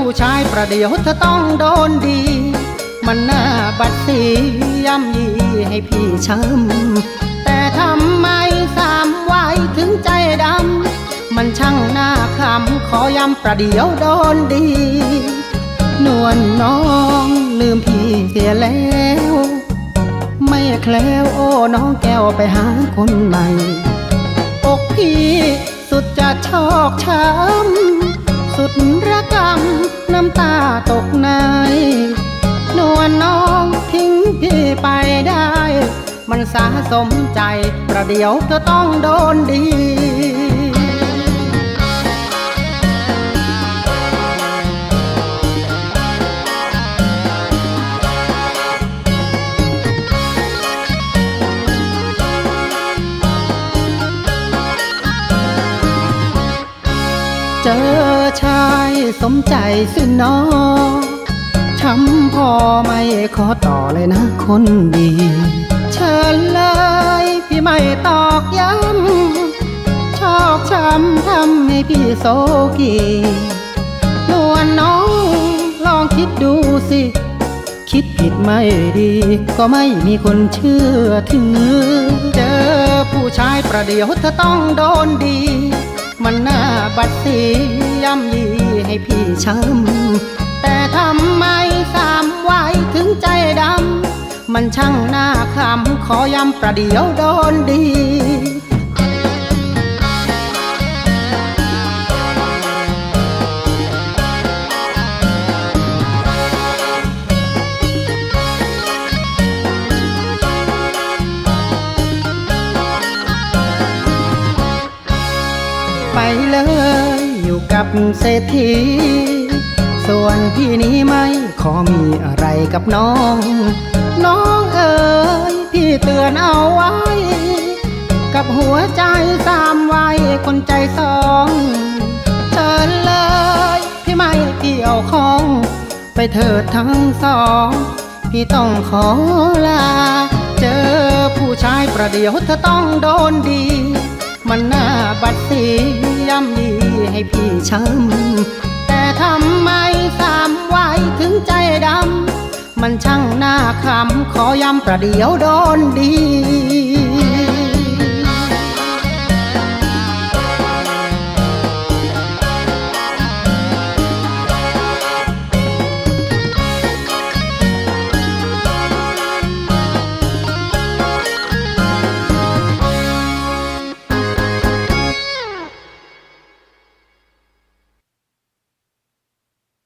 ผู้ชายประเดี๋ยวเธอต้องโดนดี มันหน้าบัดสีย่ำยีให้พี่ช้ำแต่ทำไมสามไว้ถึงใจดำ มันช่างหน้าคำขอย้ำประเดี๋ยวโดนดี นวลน้องลืมพี่เสียแล้ว ไม่แคล้วโอ้น้องแก้วไปหาคนใหม่อกพี่สุดจะชอกช้ำ สุดระกำน้ำตาตกในนวลน้องทิ้งพี่ไปได้ มันสะสมใจ ประเดี๋ยวเธอต้องโดนดี อชายสมใจสิน้องช้ำพอไม่ขอต่อเลยนะคนดี เชิญเลยพี่ไม่ตอกย้ำชอกช้ำทำให้พี่โศกีนวลน้องลองคิดดูสิ คิดผิดไม่ดี ก็ไม่มีคนเชื่อถือ เจอผู้ชายประเดี๋ยวเธอต้องโดนดี มันหน้าบัดสีย่ำยีให้พี่ช้ำแต่ทำไมสามไว้ถึงใจดำ มันช่างหน้าคำขอย้ำประเดี๋ยวโดนดี ไปเลยอยู่กับเศรษฐี ส่วนพี่นี้ไม่ขอมีอะไรกับน้อง น้องเอ๋ยพี่เตือนเอาไว้ กับหัวใจสามไว้คนใจสองเชิญเลย พี่ไม่เกี่ยวข้อง ไปเถิดทั้งสอง พี่ต้องขอลา เจอผู้ชายประเดี๋ยวเธอต้องโดนดี มันหน้าบัดสีย่ำยีให้พี่ช้ำแต่ทำไมสามไว้ถึงใจดำ มันช่างหน้าคำขอย้ำประเดี๋ยวโดนดี